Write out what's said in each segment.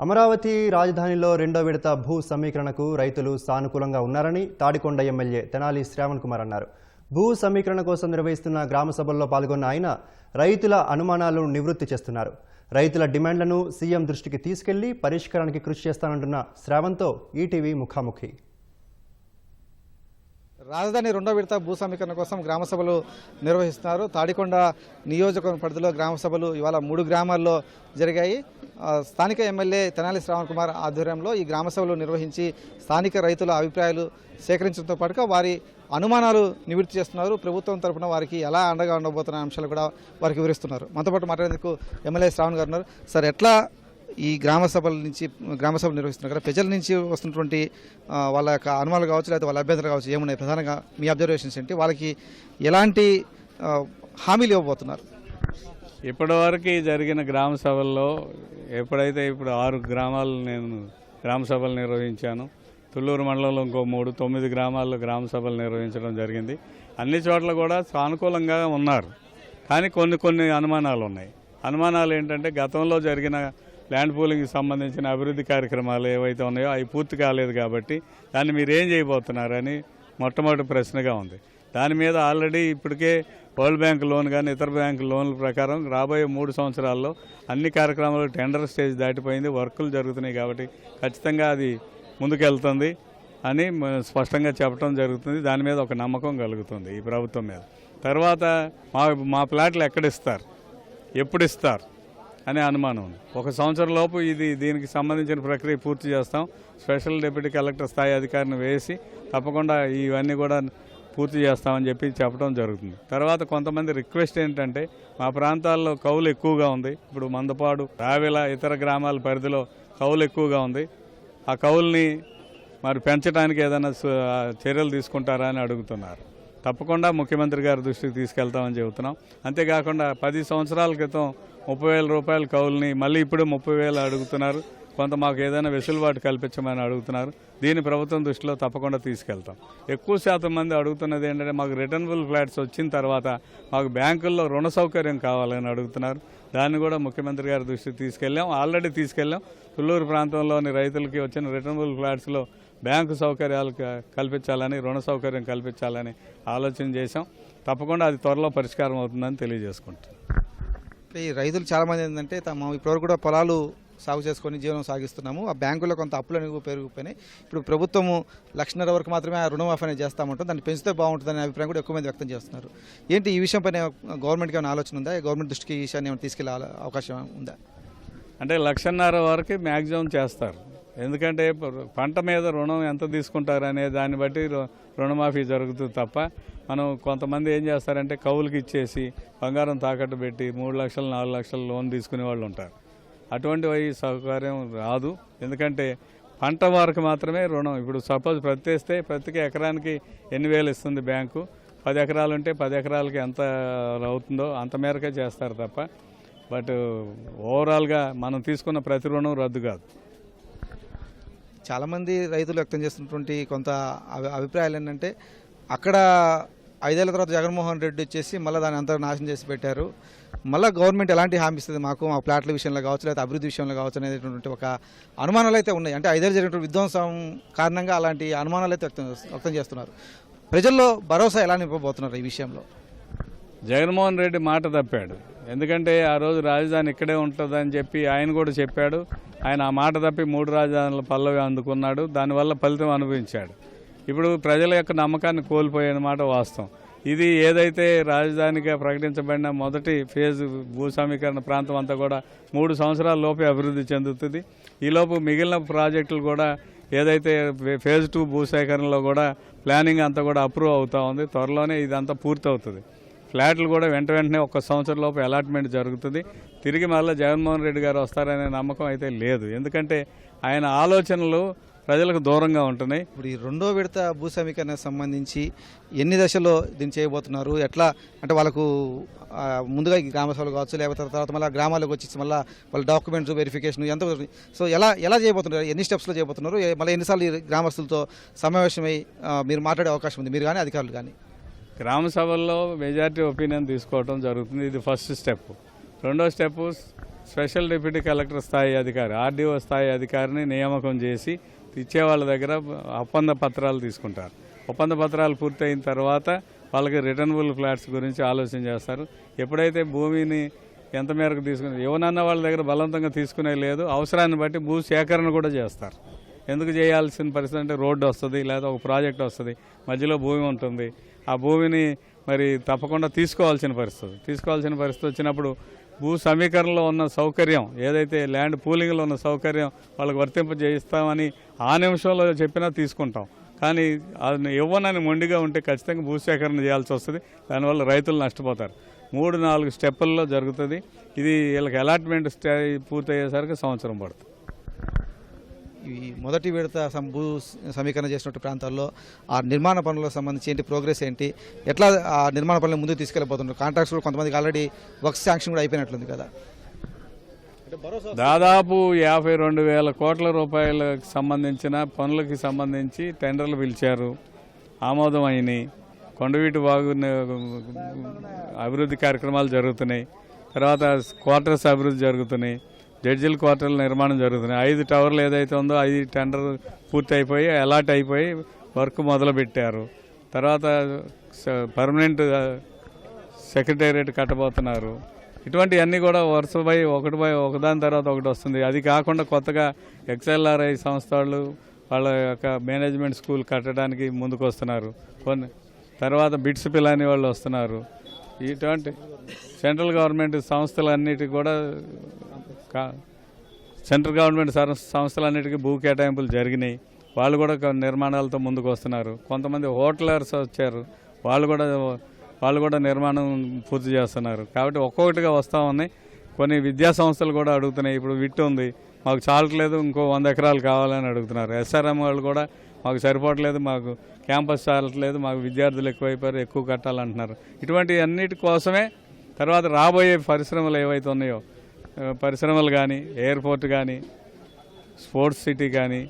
అమరావతి రాజధానిలో రెండో విడత భూ సమీకరణకు రైతులు సానుకూలంగా ఉన్నారని తాడికొండ ఎమ్మెల్యే తెనాలి శ్రావణ్ కుమార్ అన్నారు. భూ సమీకరణ కోసం నిర్వహిస్తున్న గ్రామ సభల్లో పాల్గొన్న ఆయన రైతుల అనుమానాలను నివృత్తి చేస్తున్నారు. రైతుల డిమాండ్లను సీఎం దృష్టికి తీసుకెళ్ళి పరిష్కారానికి కృషి చేస్తానంటున్న శ్రావణ్తో ఈటీవీ ముఖాముఖి. రాజధాని రెండో విడత భూ సమీకరణ కోసం గ్రామ సభలు నిర్వహిస్తున్నారు. తాడికొండ నియోజకవర్గ పరిధిలో గ్రామ సభలు ఇవాళ మూడు గ్రామాల్లో జరిగాయి. స్థానిక ఎమ్మెల్యే తెనాలి శ్రావణ్ కుమార్ ఆధ్వర్యంలో ఈ గ్రామ సభలు నిర్వహించి స్థానిక రైతుల అభిప్రాయాలు సేకరించడంతో పాటుగా వారి అనుమానాలు నివృత్తి చేస్తున్నారు. ప్రభుత్వం తరపున వారికి ఎలా అండగా ఉండబోతున్న అంశాలు కూడా వారికి వివరిస్తున్నారు. మనతో పాటు మాట్లాడేందుకు ఎమ్మెల్యే శ్రావణ్ గారు ఉన్నారు. సార్ ఎట్లా ఈ గ్రామ సభల నుంచి గ్రామ సభలు నిర్వహిస్తున్నారు? కదా ప్రజల నుంచి వస్తున్నటువంటి వాళ్ళ యొక్క అనుమానాలు కావచ్చు లేదా వాళ్ళ అభ్యంతరాలు కావచ్చు ఏమున్నాయి? ప్రధానంగా మీ అబ్జర్వేషన్స్ ఏంటి? వాళ్ళకి ఎలాంటి హామీలు ఇవ్వబోతున్నారు? ఇప్పటివరకు జరిగిన గ్రామ సభల్లో ఎప్పుడైతే ఇప్పుడు ఆరు గ్రామాలు నేను గ్రామ సభలు నిర్వహించాను తుళ్ళూరు మండలంలో ఇంకో మూడు తొమ్మిది గ్రామాల్లో గ్రామ సభలు నిర్వహించడం జరిగింది. అన్ని చోట్ల కూడా సానుకూలంగా ఉన్నారు. కానీ కొన్ని కొన్ని అనుమానాలు ఉన్నాయి. అనుమానాలు ఏంటంటే గతంలో జరిగిన ల్యాండ్ పూలింగ్కి సంబంధించిన అభివృద్ధి కార్యక్రమాలు ఏవైతే ఉన్నాయో అవి పూర్తి కాలేదు కాబట్టి దాన్ని మీరు ఏం చేయబోతున్నారని మొట్టమొదటి ప్రశ్నగా ఉంది. దాని మీద ఆల్రెడీ ఇప్పటికే వరల్డ్ బ్యాంక్ లోన్ కానీ ఇతర బ్యాంక్ లోన్ల ప్రకారం రాబోయే మూడు సంవత్సరాల్లో అన్ని కార్యక్రమాలు టెండర్ స్టేజ్ దాటిపోయింది. వర్కులు జరుగుతున్నాయి కాబట్టి ఖచ్చితంగా అది ముందుకెళ్తుంది అని స్పష్టంగా చెప్పడం జరుగుతుంది. దాని మీద ఒక నమ్మకం కలుగుతుంది ఈ ప్రభుత్వం మీద. తర్వాత మా మా ప్లాట్లు ఎక్కడ ఇస్తారు ఎప్పుడు ఇస్తారు అనే అనుమానం ఉంది. ఒక సంవత్సరం లోపు ఇది దీనికి సంబంధించిన ప్రక్రియ పూర్తి చేస్తాం. స్పెషల్ డిప్యూటీ కలెక్టర్ స్థాయి అధికారిని వేసి తప్పకుండా ఇవన్నీ కూడా పూర్తి చేస్తామని చెప్పి చెప్పడం జరుగుతుంది. తర్వాత కొంతమంది రిక్వెస్ట్ ఏంటంటే మా ప్రాంతాల్లో కౌలు ఎక్కువగా ఉంది. ఇప్పుడు మందపాడు రావెల ఇతర గ్రామాల పరిధిలో కౌలు ఎక్కువగా ఉంది. ఆ కౌల్ని మరి పెంచడానికి ఏదైనా చర్యలు తీసుకుంటారా అని అడుగుతున్నారు. తప్పకుండా ముఖ్యమంత్రి గారి దృష్టికి తీసుకెళ్తామని చెబుతున్నాం. అంతేకాకుండా పది సంవత్సరాల క్రితం ముప్పై వేల రూపాయల కౌల్ని మళ్ళీ ఇప్పుడు ముప్పై వేలు అడుగుతున్నారు. కొంత మాకు ఏదైనా వెసులుబాటు కల్పించమని అడుగుతున్నారు. దీన్ని ప్రభుత్వం దృష్టిలో తప్పకుండా తీసుకెళ్తాం. ఎక్కువ శాతం మంది అడుగుతున్నది ఏంటంటే మాకు రిటర్నబుల్ ఫ్లాట్స్ వచ్చిన తర్వాత మాకు బ్యాంకుల్లో రుణ సౌకర్యం కావాలని అడుగుతున్నారు. దాన్ని కూడా ముఖ్యమంత్రి గారి దృష్టికి తీసుకెళ్ళాం. ఆల్రెడీ తీసుకెళ్ళాం. తుళ్ళూరు ప్రాంతంలోని రైతులకి వచ్చిన రిటర్నబుల్ ఫ్లాట్స్లో బ్యాంకు సౌకర్యాలు క- కల్పించాలని రుణ సౌకర్యం కల్పించాలని ఆలోచన చేశాం. తప్పకుండా అది త్వరలో పరిష్కారం అవుతుందని తెలియజేసుకుంటాం ఈ రైతులు చాలామంది ఏంటంటే తమ ఇప్పటివరకు కూడా పొలాలు సాగు చేసుకొని జీవనం సాగిస్తున్నాము. ఆ బ్యాంకుల్లో కొంత అప్పులు అనేవి పెరిగిపోయినాయి. ఇప్పుడు ప్రభుత్వము లక్షన్నర వరకు మాత్రమే ఆ రుణమాఫీ అనేది చేస్తామంటాం దాన్ని పెంచితే బాగుంటుందనే అభిప్రాయం కూడా ఎక్కువ మంది వ్యక్తం చేస్తున్నారు. ఏంటి ఈ విషయంపైన గవర్నమెంట్కి ఏమైనా ఆలోచన ఉందా? గవర్నమెంట్ దృష్టికి ఈ విషయాన్ని ఏమైనా తీసుకెళ్ళే అవకాశం ఉందా? అంటే లక్షన్నర వరకు మ్యాక్సిమం చేస్తారు. ఎందుకంటే పంట మీద రుణం ఎంత తీసుకుంటారు అనే దాన్ని బట్టి రుణమాఫీ జరుగుతుంది తప్ప మనం కొంతమంది ఏం చేస్తారంటే కౌలుకి ఇచ్చేసి బంగారం తాకట్టు పెట్టి మూడు లక్షలు నాలుగు లక్షలు లోన్ తీసుకునే వాళ్ళు ఉంటారు. అటువంటి సౌకర్యం రాదు. ఎందుకంటే పంట వారికి మాత్రమే రుణం. ఇప్పుడు సపోజ్ ప్రతిస్తే ప్రతికి ఎకరానికి ఎన్ని వేలు ఇస్తుంది బ్యాంకు? పది ఎకరాలు ఉంటే పది ఎకరాలకి ఎంత అవుతుందో అంత మేరకే చేస్తారు తప్ప. బట్ ఓవరాల్గా మనం తీసుకున్న ప్రతి రుణం రద్దు కాదు. చాలామంది రైతులు వ్యక్తం చేస్తున్నటువంటి కొంత అభిప్రాయాలు ఏంటంటే అక్కడ ఐదేళ్ళ తర్వాత జగన్మోహన్ రెడ్డి వచ్చేసి మళ్ళీ దాన్ని అంతా నాశనం చేసి పెట్టారు. మళ్ళీ గవర్నమెంట్ ఎలాంటి హామీ ఇస్తుంది మాకు? మా ప్లాట్ల విషయంలో కావచ్చు లేదా అభివృద్ధి విషయంలో కావచ్చు అనేటువంటి ఒక అనుమానాలు అయితే ఉన్నాయి. అంటే ఐదేళ్ళు జరిగినటువంటి విధ్వంసం కారణంగా అలాంటి అనుమానాలు అయితే వ్యక్తం చేస్తు- వ్యక్తం చేస్తున్నారు. ప్రజల్లో భరోసా ఎలా నింపబోతున్నారు ఈ విషయంలో? జగన్మోహన్ రెడ్డి మాట తప్పాడు. ఎందుకంటే ఆ రోజు రాజధాని ఇక్కడే ఉంటుందని చెప్పి ఆయన కూడా చెప్పాడు. ఆయన ఆ మాట తప్పి మూడు రాజధానుల పల్లవి అందుకున్నాడు. దానివల్ల ఫలితం అనుభవించాడు. ఇప్పుడు ప్రజల యొక్క నమ్మకాన్ని కోల్పోయిన వాస్తవం. ఇది ఏదైతే రాజధానిగా ప్రకటించబడిన మొదటి ఫేజ్ భూస్వామీకరణ ప్రాంతం అంతా కూడా మూడు సంవత్సరాల లోపే అభివృద్ధి చెందుతుంది. ఈలోపు మిగిలిన ప్రాజెక్టులు కూడా ఏదైతే ఫేజ్ టూ భూసేకరణలో కూడా ప్లానింగ్ అంతా కూడా అప్రూవ్ అవుతూ ఉంది. త్వరలోనే ఇదంతా పూర్తి అవుతుంది ఫ్లాట్లు కూడా వెంట వెంటనే ఒక సంవత్సరం లోపు అలాట్మెంట్ జరుగుతుంది. తిరిగి మళ్ళీ జగన్మోహన్ రెడ్డి గారు వస్తారనే నమ్మకం అయితే లేదు. ఎందుకంటే ఆయన ఆలోచనలు ప్రజలకు దూరంగా ఉంటున్నాయి. ఇప్పుడు ఈ రెండో విడత భూ సమీకరణకు సంబంధించి ఎన్ని దశల్లో దీన్ని చేయబోతున్నారు? ఎట్లా? అంటే వాళ్ళకు ముందుగా ఈ గ్రామ సభలు కావచ్చు లేకపోతే తర్వాత మళ్ళీ గ్రామాలకు వచ్చి మళ్ళీ వాళ్ళ డాక్యుమెంట్స్ వెరిఫికేషన్ ఎంత సో ఎలా ఎలా చేయబోతున్నారు? ఎన్ని స్టెప్స్లో చేయబోతున్నారు? మళ్ళీ ఎన్నిసార్లు ఈ గ్రామస్తులతో సమావేశమై మీరు మాట్లాడే అవకాశం ఉంది. మీరు కానీ అధికారులు కానీ గ్రామ సభల్లో మెజారిటీ ఒపీనియన్ తీసుకోవడం జరుగుతుంది. ఇది ఫస్ట్ స్టెప్ రెండో స్టెప్ స్పెషల్ డిప్యూటీ కలెక్టర్ స్థాయి అధికారి ఆర్డీఓ స్థాయి అధికారిని నియామకం చేసి ఇచ్చే వాళ్ళ దగ్గర ఒప్పంద పత్రాలు తీసుకుంటారు. ఒప్పంద పత్రాలు పూర్తయిన తర్వాత వాళ్ళకి రిటర్నబుల్ ఫ్లాట్స్ గురించి ఆలోచన చేస్తారు. ఎప్పుడైతే భూమిని ఎంత మేరకు తీసుకుని ఎవరన్నా వాళ్ళ దగ్గర బలవంతంగా తీసుకునే లేదు అవసరాన్ని బట్టి భూ సేకరణ కూడా చేస్తారు. ఎందుకు చేయాల్సిన పరిస్థితి అంటే రోడ్డు వస్తుంది లేదా ఒక ప్రాజెక్ట్ వస్తుంది మధ్యలో భూమి ఉంటుంది. ఆ భూమిని మరి తప్పకుండా తీసుకోవాల్సిన పరిస్థితి. తీసుకోవాల్సిన పరిస్థితి వచ్చినప్పుడు భూ సమీకరణలో ఉన్న సౌకర్యం ఏదైతే ల్యాండ్ పూలింగ్లో ఉన్న సౌకర్యం వాళ్ళకి వర్తింపజేయిస్తామని ఆ నిమిషంలో చెప్పినా తీసుకుంటాం. కానీ అది ఇవ్వనని మొండిగా ఉంటే ఖచ్చితంగా భూసేకరణ చేయాల్సి వస్తుంది. దానివల్ల రైతులు నష్టపోతారు. మూడు నాలుగు స్టెప్పుల్లో జరుగుతుంది. ఇది వీళ్ళకి అలాట్మెంట్ స్టే పూర్తయ్యేసరికి సంవత్సరం పడుతుంది. ఈ మొదటి విడత సం- భూ సమీకరణ చేసినట్టు ప్రాంతాల్లో ఆ నిర్మాణ పనులకు సంబంధించి ఏంటి ప్రోగ్రెస్ ఏంటి? ఎట్లా ఆ నిర్మాణ పనులు ముందుకు తీసుకెళ్ళిపోతున్నారు కాంట్రాక్ట్స్ కూడా కొంతమందికి ఆల్రెడీ వర్క్ శాంక్షన్ కూడా అయిపోయినట్లుంది కదా. దాదాపు యాభై రెండు వేల కోట్ల రూపాయలకు సంబంధించిన పనులకి సంబంధించి టెండర్లు పిలిచారు. ఆమోదం అయినాయి. కొండవీటి వాగు అభివృద్ధి కార్యక్రమాలు జరుగుతున్నాయి. తర్వాత క్వార్టర్స్ అభివృద్ధి జరుగుతున్నాయి. జడ్జిల క్వార్టర్ల నిర్మాణం జరుగుతున్నాయి ఐదు టవర్లు ఏదైతే ఉందో ఐదు టెండర్ పూర్తి అయిపోయి అలాట్ అయిపోయి వర్క్ మొదలుపెట్టారు. తర్వాత పర్మనెంట్ సెక్రటేరియట్ కట్టబోతున్నారు. ఇటువంటివన్నీ కూడా వరుస బై ఒకటి బై ఒకదాని తర్వాత ఒకటి వస్తుంది. అది కాకుండా కొత్తగా ఎక్స్ఎల్ఆర్ఐ సంస్థ వాళ్ళు వాళ్ళ యొక్క మేనేజ్మెంట్ స్కూల్ కట్టడానికి ముందుకు వస్తున్నారు కొన్ని తర్వాత బిట్స్ పిల్లని వాళ్ళు వస్తున్నారు. ఇటువంటి సెంట్రల్ గవర్నమెంట్ సంస్థలన్నిటి కూడా సెంట్రల్ గవర్నమెంట్ సంస్థలన్నిటికీ భూ కేటాయింపులు జరిగినాయి. వాళ్ళు కూడా నిర్మాణాలతో ముందుకు వస్తున్నారు. కొంతమంది హోటలర్స్ వచ్చారు. వాళ్ళు కూడా వాళ్ళు కూడా నిర్మాణం పూర్తి చేస్తున్నారు. కాబట్టి ఒక్కొక్కటిగా వస్తూ ఉన్నాయి. కొన్ని విద్యా సంస్థలు కూడా అడుగుతున్నాయి. ఇప్పుడు విట్ ఉంది. మాకు చాలట్లేదు ఇంకో వంద ఎకరాలు కావాలని అడుగుతున్నారు. ఎస్ఆర్ఎం వాళ్ళు కూడా మాకు సరిపోవట్లేదు. మాకు క్యాంపస్ చాలట్లేదు మాకు విద్యార్థులు ఎక్కువైపోయారు. ఎక్కువ కట్టాలంటున్నారు. ఇటువంటి అన్నిటి కోసమే తర్వాత రాబోయే పరిశ్రమలు ఏవైతే ఉన్నాయో పరిశ్రమలు కానీ ఎయిర్పోర్ట్ కానీ స్పోర్ట్స్ సిటీ కానీ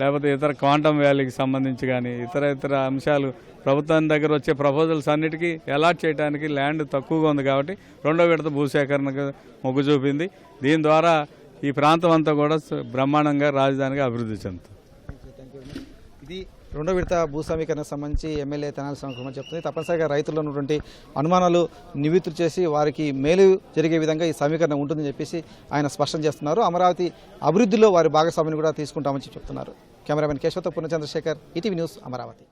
లేకపోతే ఇతర క్వాంటమ్ వ్యాలీకి సంబంధించి కానీ ఇతర ఇతర అంశాలు ప్రభుత్వం దగ్గర వచ్చే ప్రపోజల్స్ అన్నిటికీ అలాట్ చేయడానికి ల్యాండ్ తక్కువగా ఉంది కాబట్టి రెండో విడత భూసేకరణకు మొగ్గు చూపింది. దీని ద్వారా ఈ ప్రాంతం అంతా కూడా బ్రహ్మాండంగా రాజధానిగా అభివృద్ధి చెందుతుంది. ఇది రెండో విడత భూస్వామీకరణకు సంబంధించి ఎమ్మెల్యే తెనాలి సంక్రమణ చెప్తుంది. తప్పనిసరిగా రైతుల్లో ఉన్నటువంటి అనుమానాలు నివృత్తి చేసి వారికి మేలు జరిగే విధంగా ఈ సమీకరణ ఉంటుందని చెప్పేసి ఆయన స్పష్టం చేస్తున్నారు. అమరావతి అభివృద్ధిలో వారి భాగస్వామిని కూడా తీసుకుంటామని చెప్తున్నారు. కెమెరామెన్ కేశవతో పూర్ణ చంద్రశేఖర్ ఈటీవీ న్యూస్ అమరావతి.